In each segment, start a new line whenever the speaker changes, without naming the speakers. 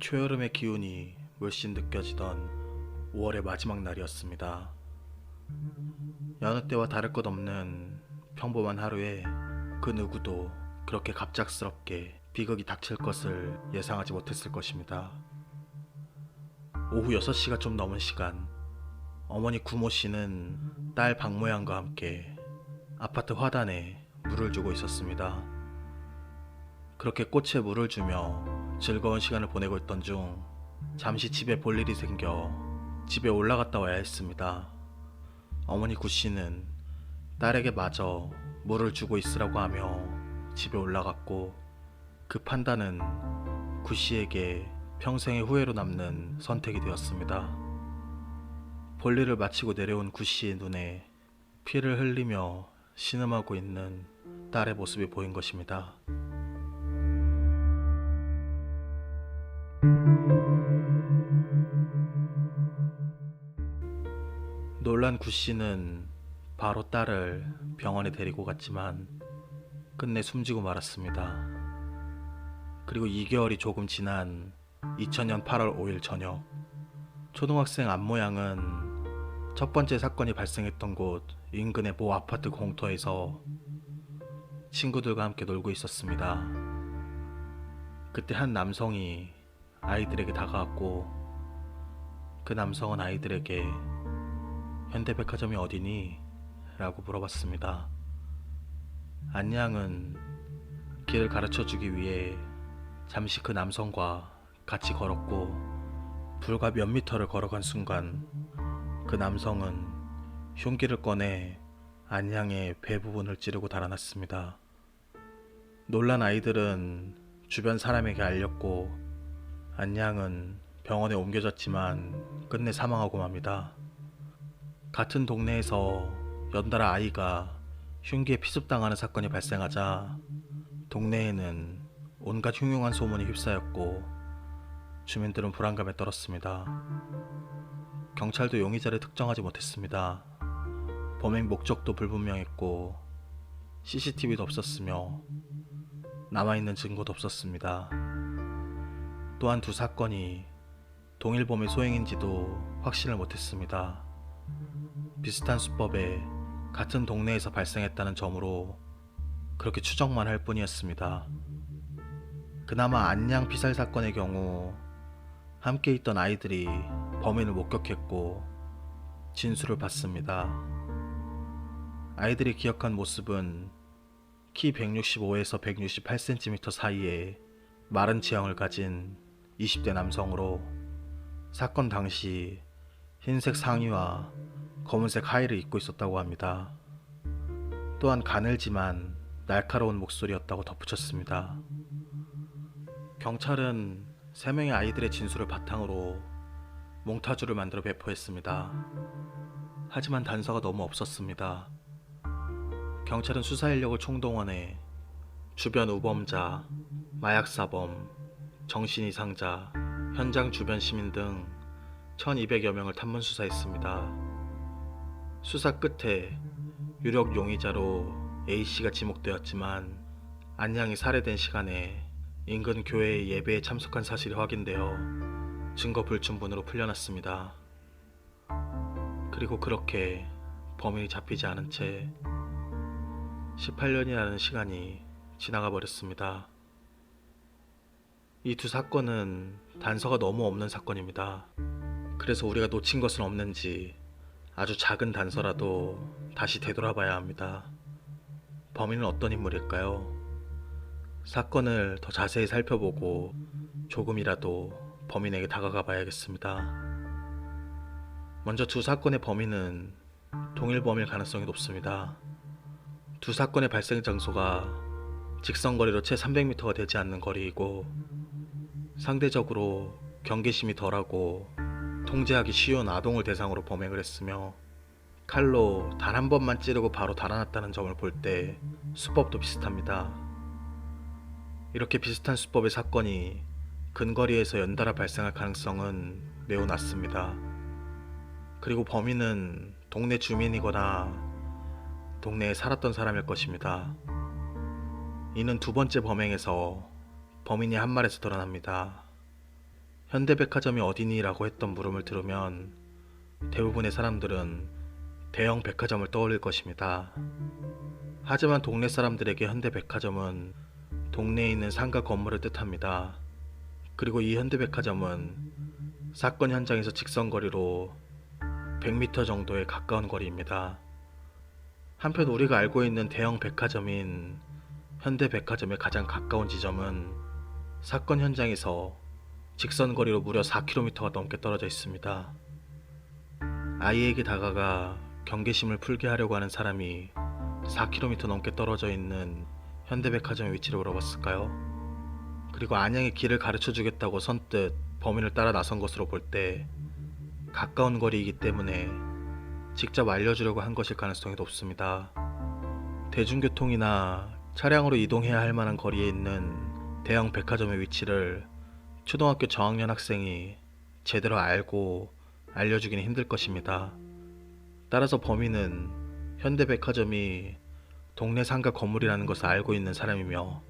초여름의 기운이 물씬 느껴지던 5월의 마지막 날이었습니다. 여느 때와 다를 것 없는 평범한 하루에 그 누구도 그렇게 갑작스럽게 비극이 닥칠 것을 예상하지 못했을 것입니다. 오후 6시가 좀 넘은 시간, 어머니 구모 씨는 딸 박모양과 함께 아파트 화단에 물을 주고 있었습니다. 그렇게 꽃에 물을 주며 즐거운 시간을 보내고 있던 중 잠시 집에 볼 일이 생겨 집에 올라갔다 와야 했습니다. 어머니 구 씨는 딸에게 마저 물을 주고 있으라고 하며 집에 올라갔고 그 판단은 구 씨에게 평생의 후회로 남는 선택이 되었습니다. 볼일을 마치고 내려온 구 씨의 눈에 피를 흘리며 신음하고 있는 딸의 모습이 보인 것입니다. 놀란 구 씨는 바로 딸을 병원에 데리고 갔지만 끝내 숨지고 말았습니다. 그리고 2개월이 조금 지난 2000년 8월 5일 저녁 초등학생 안모양은 첫 번째 사건이 발생했던 곳 인근의 모 아파트 공터에서 친구들과 함께 놀고 있었습니다. 그때 한 남성이 아이들에게 다가왔고 그 남성은 아이들에게 현대백화점이 어디니? 라고 물어봤습니다. 안양은 길을 가르쳐 주기 위해 잠시 그 남성과 같이 걸었고 불과 몇 미터를 걸어간 순간 그 남성은 흉기를 꺼내 안양의 배 부분을 찌르고 달아났습니다. 놀란 아이들은 주변 사람에게 알렸고 안양은 병원에 옮겨졌지만 끝내 사망하고 맙니다. 같은 동네에서 연달아 아이가 흉기에 피습당하는 사건이 발생하자 동네에는 온갖 흉흉한 소문이 휩싸였고 주민들은 불안감에 떨었습니다. 경찰도 용의자를 특정하지 못했습니다. 범행 목적도 불분명했고 CCTV도 없었으며 남아있는 증거도 없었습니다. 또한 두 사건이 동일 범의 소행인지도 확신을 못했습니다. 비슷한 수법에 같은 동네에서 발생했다는 점으로 그렇게 추정만 할 뿐이었습니다. 그나마 안양 피살 사건의 경우 함께 있던 아이들이 범인을 목격했고 진술을 받습니다. 아이들이 기억한 모습은 키 165에서 168cm 사이에 마른 체형을 가진 20대 남성으로 사건 당시 흰색 상의와 검은색 하의를 입고 있었다고 합니다. 또한 가늘지만 날카로운 목소리였다고 덧붙였습니다. 경찰은 세 명의 아이들의 진술을 바탕으로 몽타주를 만들어 배포했습니다. 하지만 단서가 너무 없었습니다. 경찰은 수사 인력을 총동원해 주변 우범자, 마약사범, 정신이 상자, 현장 주변 시민 등 1200여 명을 탐문 수사했습니다. 수사 끝에 유력 용의자로 A씨가 지목되었지만 안양이 살해된 시간에 인근 교회의 예배에 참석한 사실이 확인되어 증거 불충분으로 풀려났습니다. 그리고 그렇게 범인이 잡히지 않은 채 18년이라는 시간이 지나가 버렸습니다. 이 두 사건은 단서가 너무 없는 사건입니다. 그래서 우리가 놓친 것은 없는지 아주 작은 단서라도 다시 되돌아봐야 합니다. 범인은 어떤 인물일까요? 사건을 더 자세히 살펴보고 조금이라도 범인에게 다가가 봐야겠습니다. 먼저 두 사건의 범인은 동일 범일 가능성이 높습니다. 두 사건의 발생 장소가 직선 거리로 채 300m가 되지 않는 거리이고 상대적으로 경계심이 덜하고 통제하기 쉬운 아동을 대상으로 범행을 했으며 칼로 단 한 번만 찌르고 바로 달아났다는 점을 볼 때 수법도 비슷합니다. 이렇게 비슷한 수법의 사건이 근거리에서 연달아 발생할 가능성은 매우 낮습니다. 그리고 범인은 동네 주민이거나 동네에 살았던 사람일 것입니다. 이는 두 번째 범행에서 범인이 한 말에서 드러납니다. 현대백화점이 어디니라고 했던 물음을 들으면 대부분의 사람들은 대형 백화점을 떠올릴 것입니다. 하지만 동네 사람들에게 현대백화점은 동네에 있는 상가 건물을 뜻합니다. 그리고 이 현대백화점은 사건 현장에서 직선거리로 100m 정도에 가까운 거리입니다. 한편 우리가 알고 있는 대형 백화점인 현대백화점의 가장 가까운 지점은 사건 현장에서 직선 거리로 무려 4km가 넘게 떨어져 있습니다. 아이에게 다가가 경계심을 풀게 하려고 하는 사람이 4km 넘게 떨어져 있는 현대백화점의 위치를 물어봤을까요? 그리고 안양의 길을 가르쳐 주겠다고 선뜻 범인을 따라 나선 것으로 볼 때 가까운 거리이기 때문에 직접 알려주려고 한 것일 가능성이 높습니다. 대중교통이나 차량으로 이동해야 할 만한 거리에 있는 대형 백화점의 위치를 초등학교 저학년 학생이 제대로 알고 알려주기는 힘들 것입니다. 따라서 범인은 현대백화점이 동네 상가 건물이라는 것을 알고 있는 사람이며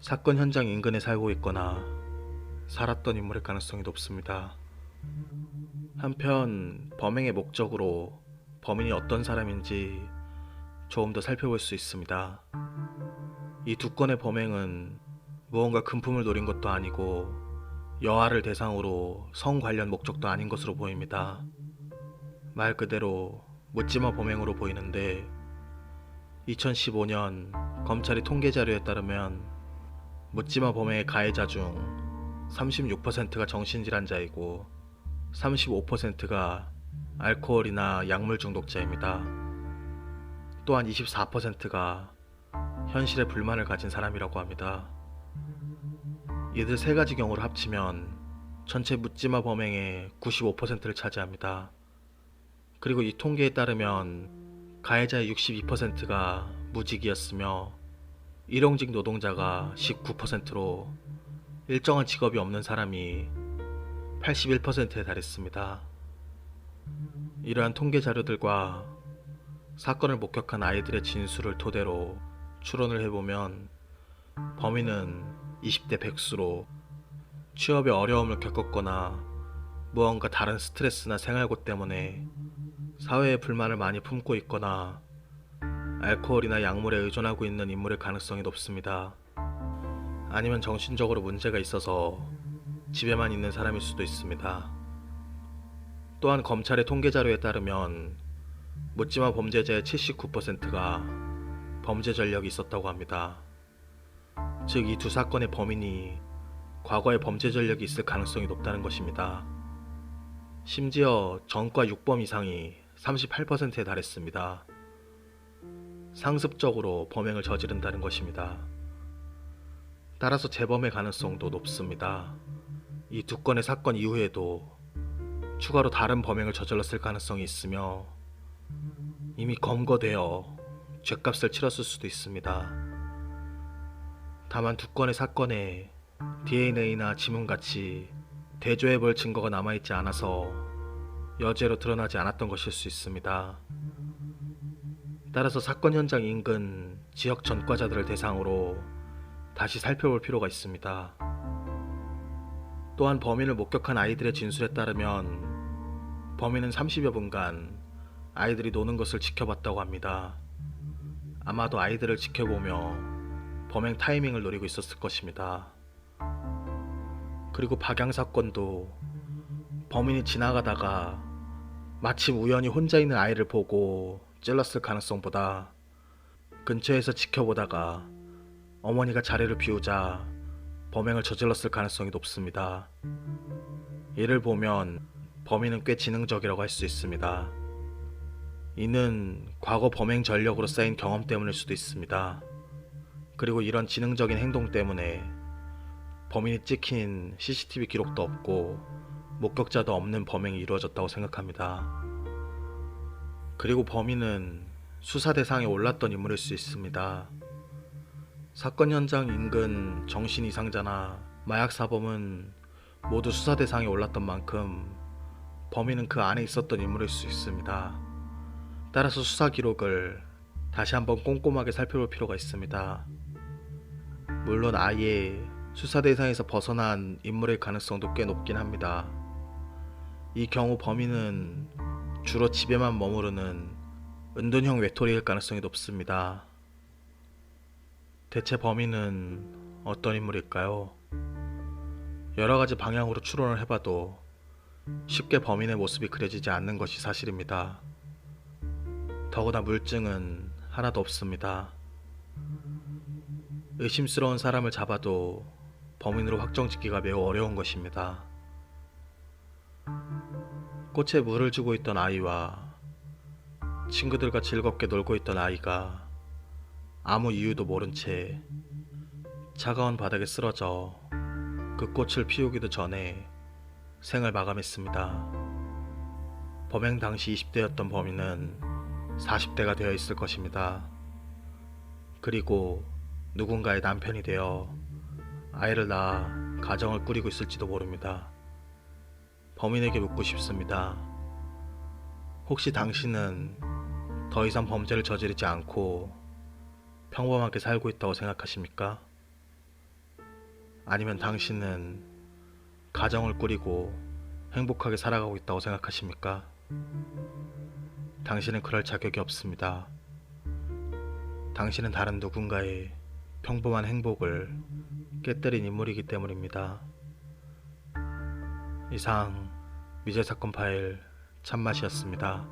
사건 현장 인근에 살고 있거나 살았던 인물일 가능성이 높습니다. 한편 범행의 목적으로 범인이 어떤 사람인지 조금 더 살펴볼 수 있습니다. 이 두 건의 범행은 무언가 금품을 노린 것도 아니고 여아를 대상으로 성 관련 목적도 아닌 것으로 보입니다. 말 그대로 묻지마 범행으로 보이는데 2015년 검찰이 통계 자료에 따르면 묻지마 범행의 가해자 중 36%가 정신질환자이고 35%가 알코올이나 약물 중독자입니다. 또한 24%가 현실에 불만을 가진 사람이라고 합니다. 이들 세 가지 경우를 합치면 전체 묻지마 범행의 95%를 차지합니다. 그리고 이 통계에 따르면 가해자의 62%가 무직이었으며 일용직 노동자가 19%로 일정한 직업이 없는 사람이 81%에 달했습니다. 이러한 통계 자료들과 사건을 목격한 아이들의 진술을 토대로 추론을 해보면 범인은 20대 백수로 취업에 어려움을 겪었거나 무언가 다른 스트레스나 생활고 때문에 사회에 불만을 많이 품고 있거나 알코올이나 약물에 의존하고 있는 인물일 가능성이 높습니다. 아니면 정신적으로 문제가 있어서 집에만 있는 사람일 수도 있습니다. 또한 검찰의 통계 자료에 따르면 묻지마 범죄자의 79%가 범죄 전력이 있었다고 합니다. 즉, 이 두 사건의 범인이 과거에 범죄 전력이 있을 가능성이 높다는 것입니다. 심지어 전과 6범 이상이 38%에 달했습니다. 상습적으로 범행을 저지른다는 것입니다. 따라서 재범의 가능성도 높습니다. 이 두 건의 사건 이후에도 추가로 다른 범행을 저질렀을 가능성이 있으며 이미 검거되어 죄값을 치렀을 수도 있습니다. 다만 두 건의 사건에 DNA나 지문같이 대조해 볼 증거가 남아있지 않아서 여죄로 드러나지 않았던 것일 수 있습니다. 따라서 사건 현장 인근 지역 전과자들을 대상으로 다시 살펴볼 필요가 있습니다. 또한 범인을 목격한 아이들의 진술에 따르면 범인은 30여 분간 아이들이 노는 것을 지켜봤다고 합니다. 아마도 아이들을 지켜보며 범행 타이밍을 노리고 있었을 것입니다. 그리고 박양 사건도 범인이 지나가다가 마침 우연히 혼자 있는 아이를 보고 찔렀을 가능성보다 근처에서 지켜보다가 어머니가 자리를 비우자 범행을 저질렀을 가능성이 높습니다. 이를 보면 범인은 꽤 지능적이라고 할 수 있습니다. 이는 과거 범행 전력으로 쌓인 경험 때문일 수도 있습니다. 그리고 이런 지능적인 행동 때문에 범인이 찍힌 CCTV 기록도 없고 목격자도 없는 범행이 이루어졌다고 생각합니다. 그리고 범인은 수사 대상에 올랐던 인물일 수 있습니다. 사건 현장 인근 정신 이상자나 마약 사범은 모두 수사 대상에 올랐던 만큼 범인은 그 안에 있었던 인물일 수 있습니다. 따라서 수사 기록을 다시 한번 꼼꼼하게 살펴볼 필요가 있습니다. 물론 아예 수사 대상에서 벗어난 인물일 가능성도 꽤 높긴 합니다. 이 경우 범인은 주로 집에만 머무르는 은둔형 외톨이일 가능성이 높습니다. 대체 범인은 어떤 인물일까요? 여러 가지 방향으로 추론을 해봐도 쉽게 범인의 모습이 그려지지 않는 것이 사실입니다. 더구나 물증은 하나도 없습니다. 의심스러운 사람을 잡아도 범인으로 확정짓기가 매우 어려운 것입니다. 꽃에 물을 주고 있던 아이와 친구들과 즐겁게 놀고 있던 아이가 아무 이유도 모른 채 차가운 바닥에 쓰러져 그 꽃을 피우기도 전에 생을 마감했습니다. 범행 당시 20대였던 범인은 40대가 되어 있을 것입니다. 그리고 누군가의 남편이 되어 아이를 낳아 가정을 꾸리고 있을지도 모릅니다. 범인에게 묻고 싶습니다. 혹시 당신은 더 이상 범죄를 저지르지 않고 평범하게 살고 있다고 생각하십니까? 아니면 당신은 가정을 꾸리고 행복하게 살아가고 있다고 생각하십니까? 당신은 그럴 자격이 없습니다. 당신은 다른 누군가의 평범한 행복을 깨뜨린 인물이기 때문입니다. 이상 미제 사건 파일 참맛이었습니다.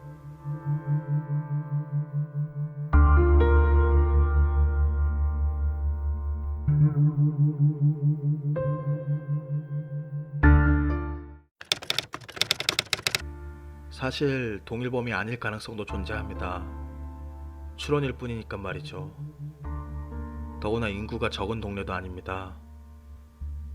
사실 동일범이 아닐 가능성도 존재합니다. 추론일 뿐이니까 말이죠. 더구나 인구가 적은 동네도 아닙니다.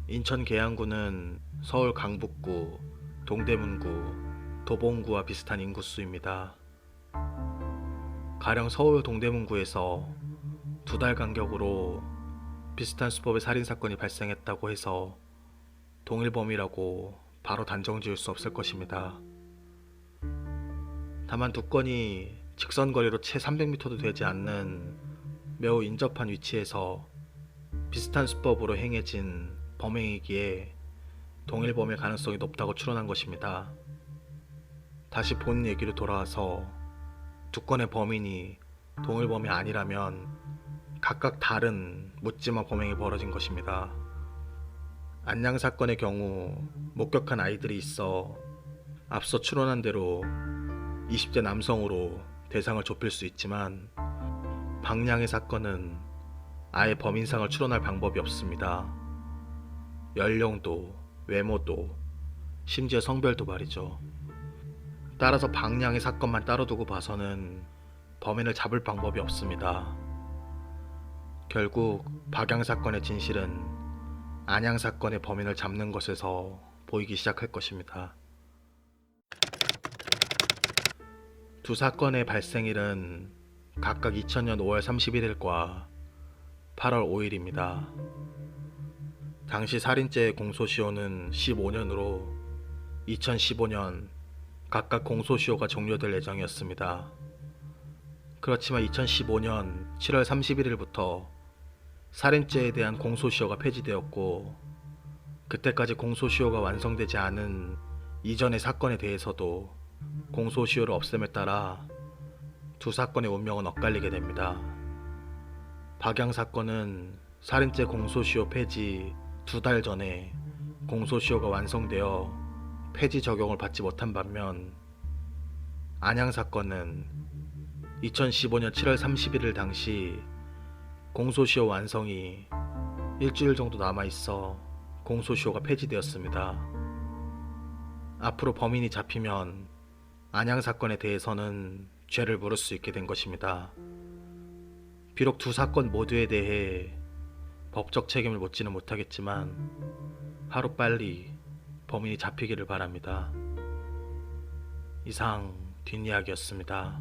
인천 계양구는 서울 강북구, 동대문구, 도봉구와 비슷한 인구수입니다. 가령 서울 동대문구에서 두 달 간격으로 비슷한 수법의 살인 사건이 발생했다고 해서 동일범이라고 바로 단정 지을 수 없을 것입니다. 다만 두 건이 직선 거리로 채 300m도 되지 않는 매우 인접한 위치에서 비슷한 수법으로 행해진 범행이기에 동일범의 가능성이 높다고 추론한 것입니다. 다시 본 얘기로 돌아와서 두 건의 범인이 동일범이 아니라면 각각 다른 묻지마 범행이 벌어진 것입니다. 안양 사건의 경우 목격한 아이들이 있어 앞서 추론한 대로 20대 남성으로 대상을 좁힐 수 있지만 방량의 사건은 아예 범인상을 추론할 방법이 없습니다. 연령도, 외모도, 심지어 성별도 말이죠. 따라서 방량의 사건만 따로 두고 봐서는 범인을 잡을 방법이 없습니다. 결국 박양 사건의 진실은 안양 사건의 범인을 잡는 것에서 보이기 시작할 것입니다. 두 사건의 발생일은 각각 2000년 5월 31일과 8월 5일입니다. 당시 살인죄의 공소시효는 15년으로 2015년 각각 공소시효가 종료될 예정이었습니다. 그렇지만 2015년 7월 31일부터 살인죄에 대한 공소시효가 폐지되었고 그때까지 공소시효가 완성되지 않은 이전의 사건에 대해서도 공소시효를 없앰에 따라 두 사건의 운명은 엇갈리게 됩니다. 박양 사건은 살인죄 공소시효 폐지 두 달 전에 공소시효가 완성되어 폐지 적용을 받지 못한 반면 안양 사건은 2015년 7월 31일 당시 공소시효 완성이 일주일 정도 남아 있어 공소시효가 폐지되었습니다. 앞으로 범인이 잡히면 안양 사건에 대해서는 죄를 물을 수 있게 된 것입니다. 비록 두 사건 모두에 대해 법적 책임을 묻지는 못하겠지만 하루빨리 범인이 잡히기를 바랍니다. 이상 뒷이야기였습니다.